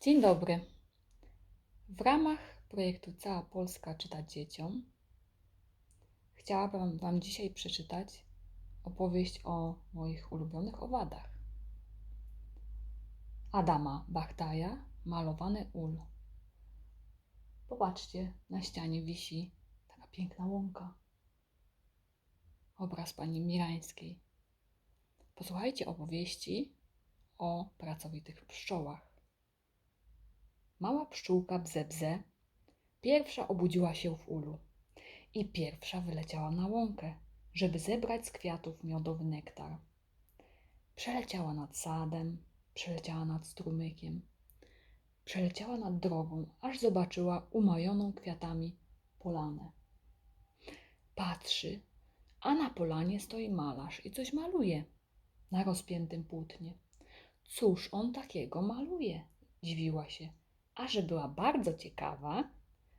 Dzień dobry. W ramach projektu Cała Polska czyta dzieciom chciałabym Wam dzisiaj przeczytać opowieść o moich ulubionych owadach. Adama Bachtaja, malowany ul. Popatrzcie, na ścianie wisi taka piękna łąka. Obraz pani Mirańskiej. Posłuchajcie opowieści o pracowitych pszczołach. Mała pszczółka Bzebze pierwsza obudziła się w ulu i pierwsza wyleciała na łąkę, żeby zebrać z kwiatów miodowy nektar. Przeleciała nad sadem, przeleciała nad strumykiem, przeleciała nad drogą, aż zobaczyła umajoną kwiatami polanę. Patrzy, a na polanie stoi malarz i coś maluje na rozpiętym płótnie. Cóż on takiego maluje? Dziwiła się a że była bardzo ciekawa,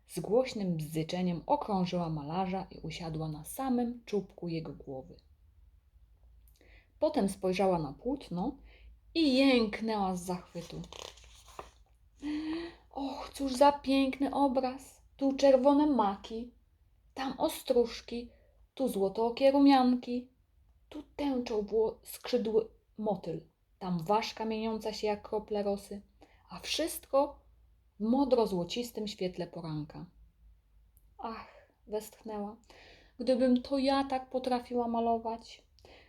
z głośnym bzyczeniem okrążyła malarza i usiadła na samym czubku jego głowy. Potem spojrzała na płótno i jęknęła z zachwytu. Och, cóż za piękny obraz! Tu czerwone maki, tam ostróżki, tu złotookie rumianki, tu tęczą wło- skrzydły motyl, tam ważka mieniąca się jak krople rosy, a wszystko w modro-złocistym świetle poranka. Ach, westchnęła, gdybym to ja tak potrafiła malować,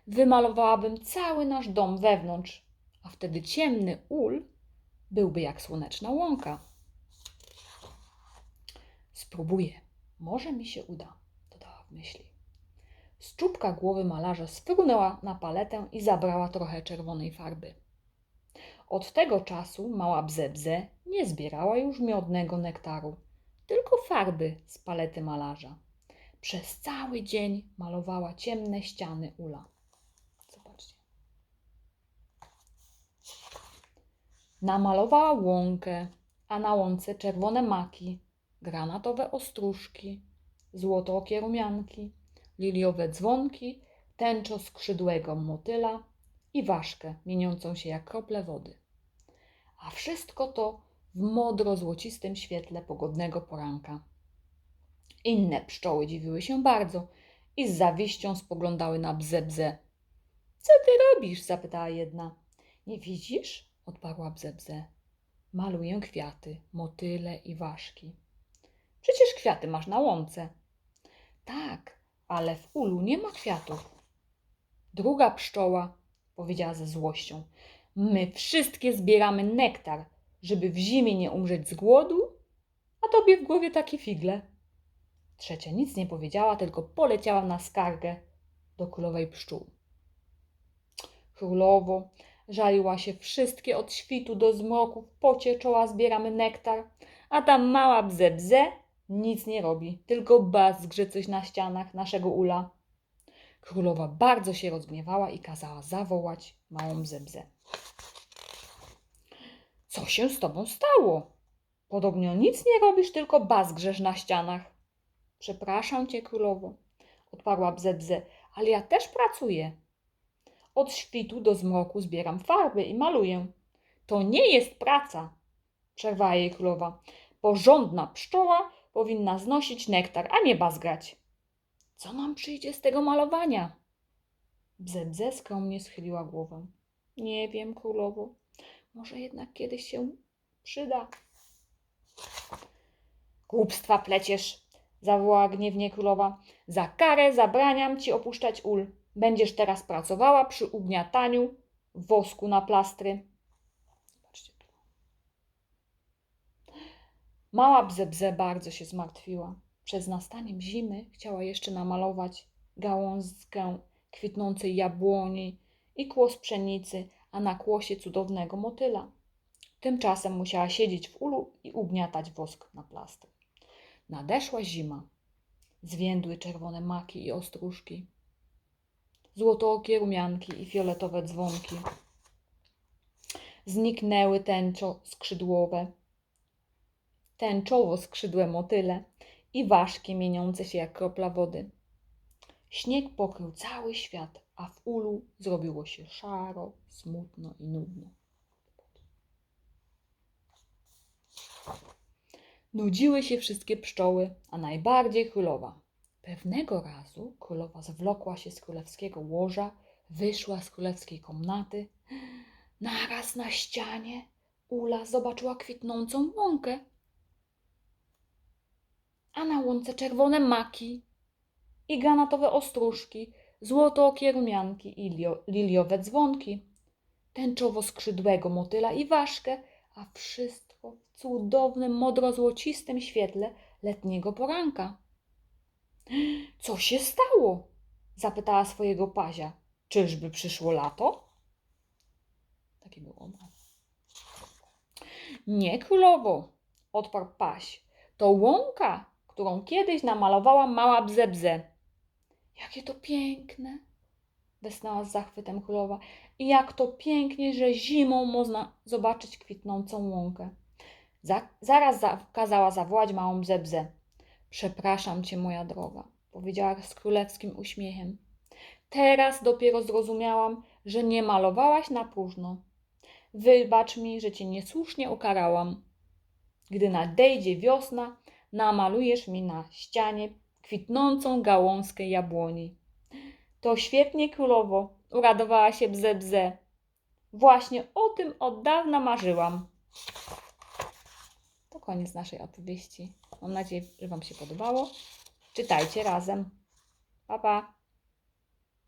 wymalowałabym cały nasz dom wewnątrz, a wtedy ciemny ul byłby jak słoneczna łąka. Spróbuję, może mi się uda, dodała w myśli. Z czubka głowy malarza sfrunęła na paletę i zabrała trochę czerwonej farby. Od tego czasu mała Bzebze nie zbierała już miodnego nektaru, tylko farby z palety malarza. Przez cały dzień malowała ciemne ściany ula. Zobaczcie. Namalowała łąkę, a na łące czerwone maki, granatowe ostróżki, złotookie rumianki, liliowe dzwonki, tęczo skrzydłego motyla i ważkę mieniącą się jak krople wody. A wszystko to w modro-złocistym świetle pogodnego poranka. Inne pszczoły dziwiły się bardzo i z zawiścią spoglądały na Bzebze. Co ty robisz? zapytała jedna. Nie widzisz? odparła Bzebze. Maluję kwiaty, motyle i ważki. Przecież kwiaty masz na łące. Tak, ale w ulu nie ma kwiatów. Druga pszczoła powiedziała ze złością. My wszystkie zbieramy nektar, żeby w zimie nie umrzeć z głodu, a tobie w głowie takie figle. Trzecia nic nie powiedziała, tylko poleciała na skargę do królowej pszczół. Królowo, żaliła się wszystkie od świtu do zmroku, w pocie czoła zbieramy nektar, a ta mała bzebze nic nie robi, tylko bazgrze coś na ścianach naszego ula. Królowa bardzo się rozgniewała i kazała zawołać małą bzebzę. Co się z tobą stało? Podobno nic nie robisz, tylko bazgrzesz na ścianach. Przepraszam cię, królowo, odparła bzebze, ale ja też pracuję. Od świtu do zmroku zbieram farby i maluję. To nie jest praca, przerwała jej królowa. Porządna pszczoła powinna znosić nektar, a nie bazgrać. Co nam przyjdzie z tego malowania? Bzebze skromnie schyliła głowę. Nie wiem, królowo. Może jednak kiedyś się przyda. Głupstwa pleciesz, zawołała gniewnie królowa. Za karę zabraniam ci opuszczać ul. Będziesz teraz pracowała przy ugniataniu wosku na plastry. Zobaczcie tu. Mała Bzebze bardzo się zmartwiła. Przed nastaniem zimy chciała jeszcze namalować gałązkę kwitnącej jabłoni i kłos pszenicy, a na kłosie cudownego motyla. Tymczasem musiała siedzieć w ulu i ugniatać wosk na plastry. Nadeszła zima. Zwiędły czerwone maki i ostróżki, złotookie rumianki i fioletowe dzwonki. Zniknęły tęczo skrzydłowe, tęczowo skrzydłe motyle i ważki mieniące się jak kropla wody. Śnieg pokrył cały świat, a w ulu zrobiło się szaro, smutno i nudno. Nudziły się wszystkie pszczoły, a najbardziej królowa. Pewnego razu królowa zwlokła się z królewskiego łoża, wyszła z królewskiej komnaty. Naraz na ścianie Ula zobaczyła kwitnącą łąkę, a na łące czerwone maki i granatowe ostróżki, złotookie rumianki i lio- liliowe dzwonki, tęczowo-skrzydłego motyla i ważkę, a wszystko w cudownym, modro-złocistym świetle letniego poranka. Co się stało? zapytała swojego pazia. Czyżby przyszło lato? Taki był obraz. Nie, królowo, odparł paź. To łąka, którą kiedyś namalowała mała bzebze. Jakie to piękne! Westnęła z zachwytem królowa. I jak to pięknie, że zimą można zobaczyć kwitnącą łąkę. Za, zaraz za, kazała zawołać małą bzebzę. Przepraszam cię, moja droga, powiedziała z królewskim uśmiechem. Teraz dopiero zrozumiałam, że nie malowałaś na próżno. Wybacz mi, że cię niesłusznie ukarałam. Gdy nadejdzie wiosna, namalujesz mi na ścianie kwitnącą gałązkę jabłoni. To świetnie, królowo, uradowała się bze bze. Właśnie o tym od dawna marzyłam. To koniec naszej opowieści. Mam nadzieję, że Wam się podobało. Czytajcie razem. Pa, pa.